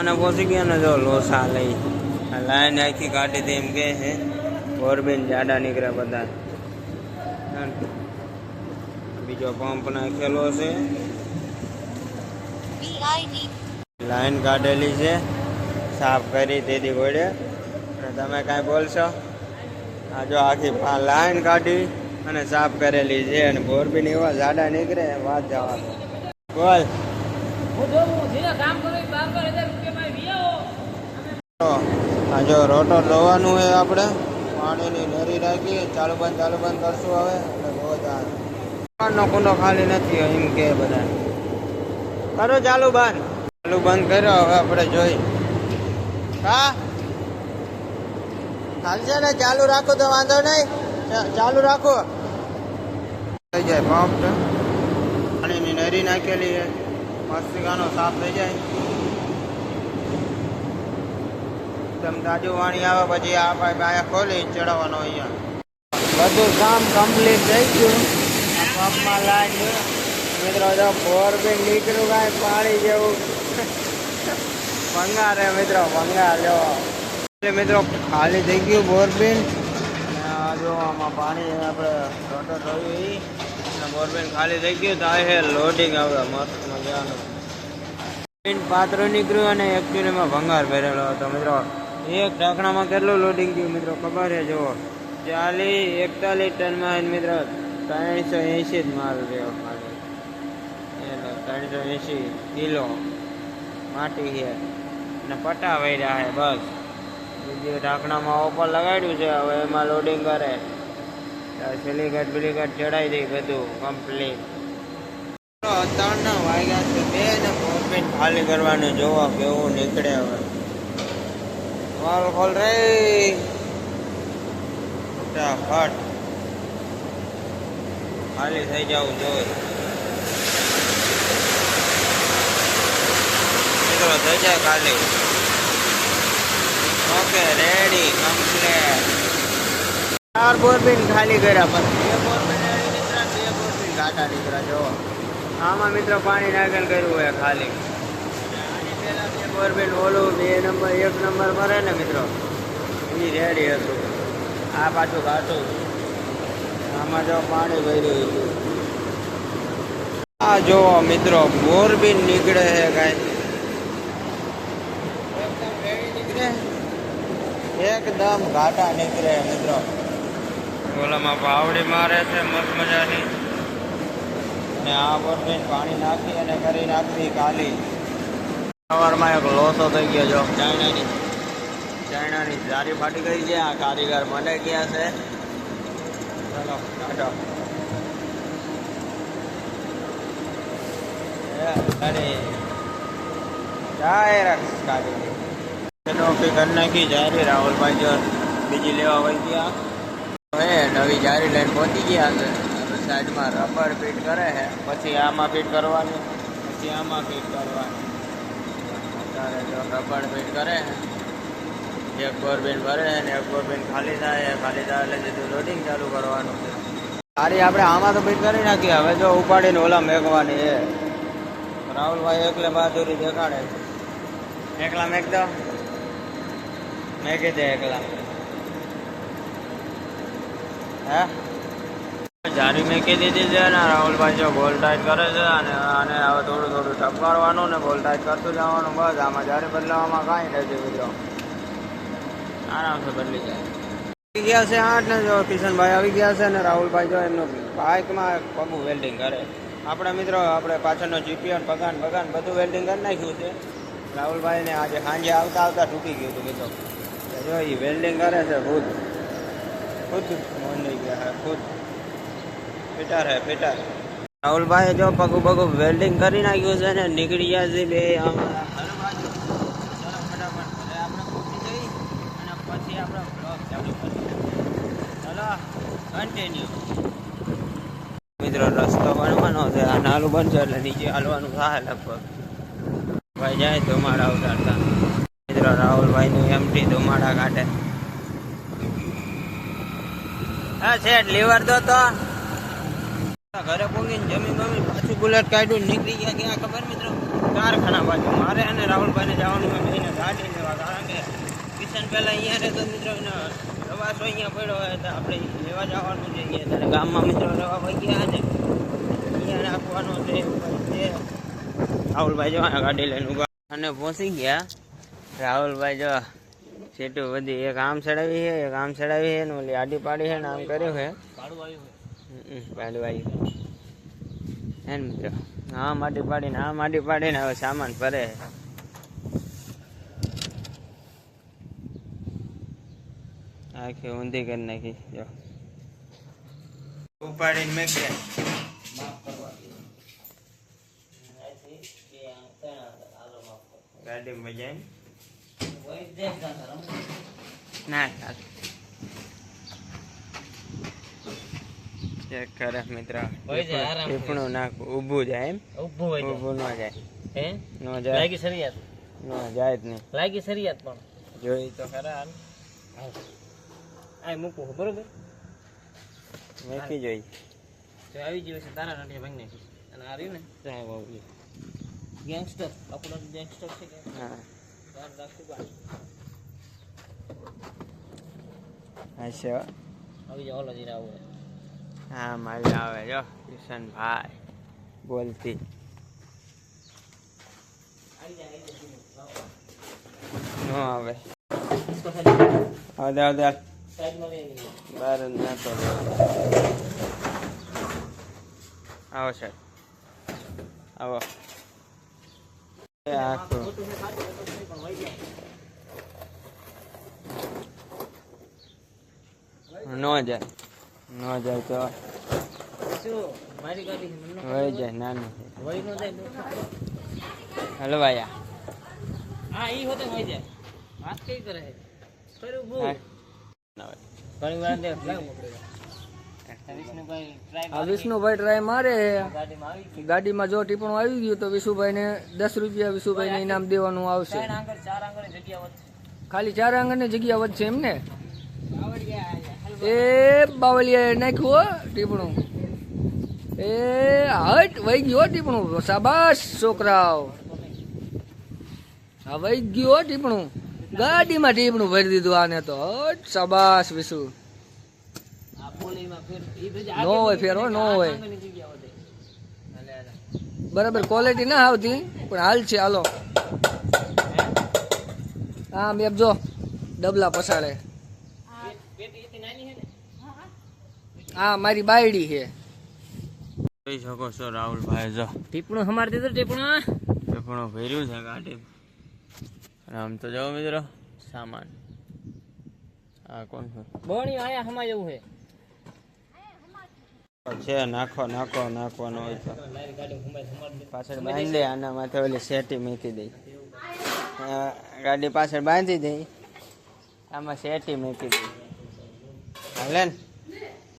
મોડું અને પહોંચી ગયા ને જો લોસા લઈ. આ લાઈન આખી કાઢી હતી એમ કે છે. ગોરબેન જાડા નીકળ્યા બધા. બીજો પંપ નાખેલો છે. લાઈન કાઢેલી છે. સાફ કરી તેથી ગોળે. અને તમે કાંઈ બોલશો? આ જો આખી પા- લાઈન કાઢી અને સાફ કરેલી છે અને ગોરબીન એવા જાડા નીકળે વાત જવાનું બોલ. તો આ જો રોટો ધોવાનું હોય આપણે. પાણીની નરી રાખી ચાલુ બંધ ચાલુ બંધ કરશું હવે. એટલે બહુ પાણીનો કુંડો ખાલી નથી એમ કે બધા. કરો ચાલુ બંધ ચાલુ બંધ કર્યો, હવે આપણે જોઈ. હા? ચાલશે ને? ચાલુ રાખો તો વાંધો નહીં. ચાલુ રાખો. થઈ જાય, પંપ પાણીની નરી નાખેલી મસ્તિકાનો સાફ થઈ જાય. એકદમ તાજું પાણી આવે, પછી આ પાઇપ અહીંયા ખોલી ચડાવવાનો અહીંયા. બધું કામ કમ્પ્લીટ થઈ ગયું. પંપમાં લાઈટ મિત્રો, જો બી નીકળ્યું કાંઈ પાણી જેવું. ભંગાર રે મિત્રો, ભંગાર, જો. મિત્રો, ખાલી થઈ ગયું બોરબીન જો આમાં પાણી આપણે ટોટો થયું બોરબીન ખાલી થઈ ગયું. તો આ લોડિંગ આવે મસ્ત મજાનું. પાત્ર નીકળ્યું અને એકચ્યુઅલીમાં ભંગાર પહેરેલો હતો, મિત્રો. એક ઢાંકણામાં કેટલું લોડિંગ થયું મિત્રો? ખબર છે, જુઓ. ચાલીસ, એકતાલીસ ટનમાં મિત્રો ત્રણસો એંશી જ માલ રહ્યો ખાલી એટલે ત્રણસો એંશી કિલો માટી છે. અને પટા વૈરા છે, બસ. બીજું ઢાંકણામાં ઓપર લગાડ્યું છે, હવે એમાં લોડિંગ કરે. સિલિકટ બિલિકટ ચડાવી દઈ બધું કમ્પ્લીટ ત્રણ વાગ્યા છે બે ને ખાલી કરવાનું જોવા કેવું નીકળે હવે. વાલ ખોલ રે ફટાફટ. ખાલી થઈ જવું જોઈએ મિત્રો, થઈ જાય ખાલી. ઓકે રેડી કમ્પ્લેટ ચાર બોરબીન ખાલી કર્યા પછી બે બોરબીન નીકળ્યા બે બોરબીન ઘાટા નીકળ્યા જો આમાં મિત્રો પાણી નાખેલ કર્યું હોય ખાલી. આમાં જો પાણી ભર્યું હતું. બોરબીન નીકળે છે કાંઈ. એકદમ ઘાટા નીકળે મિત્રો. ઓલામાં પાવડી મારે છે, મસ્ત મજાની. ને આ બોરબીન પાણી નાખી અને કરી નાખવી કાલી સવારમાં એક લોસો થઈ ગયો જો. ચાઇનાની ચાઇનાની જારી ફાટી ગઈ છે, આ કારીગર મને ગયા છે. ચલો, કાઢી. જો બીજી લેવા વહી ગયા. હવે નવી જારી લઈને પહોંચી ગયા છે. સાઈડમાં રબર ફિટ કરે છે. પછી આમાં ફિટ કરવાની, પછી આમાં ફિટ કરવાની. અત્યારે જો રબર કરે. એક બોરબેન ભરે અને એક બોરબેન ખાલી થાય ખાલી થાય એટલે સીધું લોડિંગ ચાલુ કરવાનું. છે સારી આપણે આમાં તો ફિટ કરી નાખીએ હવે જો ઉપાડીને ઓલા મેકવાની એ. રાહુલભાઈ એકલે બહાદુરી દેખાડે એકલા મેક દો મેકી દે એકલા. હે? જારી મેકી દીધી છે અને રાહુલભાઈ જો બોલ ટાઈટ કરે છે અને આને હવે થોડું થોડું ટપકારવાનું ને બોલ ટાઈટ કરતું જવાનું, બસ, આમાં જારી બદલાવામાં કાંઈ નથી મિત્રો. આરામથી બદલી જાય. ગયા છે આઠ ને જો કિશનભાઈ આવી ગયા છે અને રાહુલભાઈ જો એમનું બાઇકમાં પગું વેલ્ડિંગ કરે. આપણા મિત્રો, આપણે પાછળનો જીપીએન પગાન પગાન બધું વેલ્ડિંગ કરી નાખ્યું છે. રાહુલભાઈને આજે સાંજે આવતા આવતા તૂટી ગયું હતું મિત્રો. જો એ વેલ્ડિંગ કરે છે, ખુદ. ખુદ મોંડી ગયા હે ખુદ. ફિટર હે ફિટર. રાહુલભાઈ જો પગું પગું વેલ્ડિંગ કરી નાખ્યું છે ને નીકળી ગયા છે બે મિત્રો રસ્તો બનવાનો છે આ નાલું બનશે એટલે નીચે હાલવાનું થાય લગભગ. ભાઈ જાય ધુમાડા ઉતારતા મિત્રો રાહુલભાઈ નું એમટી ધુમાડા કાઢે. હા શેઠ લીવર દો તો. ઘરે પોગીને જમીન બમી પાછું બુલેટ કાઢ્યું નીકળી ગયા ગયા ખબર મિત્રો? કારખાના બાજુ. મારે અને રાહુલભાઈને જવાનું હોય એને ગાડી લેવા. કારણ કે કિશન પહેલાં અહીંયા રહેતો મિત્રો એનો પ્રવાસો અહીંયા પડ્યો હોય તો આપણે લેવા જવાનું છે ત્યારે ગામમાં મિત્રો રવા વહી ગયા ને અહીંયા રાખવાનો છે રાહુલભાઈ જવાના ગાડી લઈને ઊભા અને પહોંચી ગયા. રાહુલભાઈ જો સેટું બધી એક આમ ચડાવી છે, એક આમ ચડાવી છે ને ઓલી આડી પાડી છે ને આમ કર્યું છે. પાડું આવ્યું હે ને મિત્રો હા, માટી પાડીને આ માટી પાડીને હવે સામાન ભરે. છે. આખી ઊંધી કરી નાખી. જો. ઉપાડીને મેં ગાડીમાં જઈને ના, ચાલ. ચેક કરે મિત્ર. ટીપણું નાખું ઊભું જાય એમ. ઊભું હોય. ઊભું ન જાય. હે? ન જાય. લાગી સરિયાત ન જાય જ નહીં. લાગી સરિયાત પણ? જોઈ તો ખરા હાલ. આ મૂકવું છે, બરોબર? મેકી જોઈ. જો આવી ગયું છે તારા નાટે ભાંગી નાખીશ અને આ રહ્યું ને? જાય આ ગેંગસ્ટર. આપણો ગેંગસ્ટર છે કે? હા. ધ્યાન રાખશું બા. આવી જાવ ઓલો જીરા આવું. હા, મજા આવે. જો કિશનભાઈ બોલતી. નો આવે? લઈ લઈએ બહાર જ નાખો આવો સાહેબ. આવો. આખું. ન જાય. ન જાય તો ન વહી જાય નાનું નો. હલવાયા હા ઈ હોતે વહી જાય. વાત કઈ કરે? છે કરું બહુ. ના. ઘણી વાર દે વિષ્ણુભાઈ ટ્રાય મારે. ગાડીમાં જો ટીપણું આવી ગયું તો વિશુભાઈને દસ રૂપિયા વિશુભાઈને ઇનામ દેવાનું આવશે. ચાર ખાલી ચાર આંગણની જગ્યા વધશે એમ ને? એ બાવલિયા નાખ્યું હો ટીપણું. એ હટ વહી ગયું હો ટીપણું. શાબાશ છોકરાઓ. હા વહી ગયું હો ટીપણું. ગાડીમાં ટીપણું ભરી દીધું આને તો. હટ શાબાશ વિશુ. નો હોય ફેર હો, નો હોય. બરાબર ક્વોલિટી ના આવતી પણ હાલ છે હાલો. આમ મેપ જો ડબલા પસાડે આ મારી બાયડી છે. જોઈ શકો છો રાહુલભાઈ જો. ટીપણું હમાર દીધું ટીપણું ટેપણું ભર્યું છે ગાડી. આમ તો જાઓ મિત્રો સામાન. આ કોણ છે? બોણી આયા હમા જવું છે. છે નાખો નાખો નાખવાનો હોય તો. પાછળ બાંધી દે આના માથે ઓલી શેટી મૂકી દઈ ગાડી પાછળ બાંધી દઈ આમાં શેટી મૂકી દઈ હાલે ને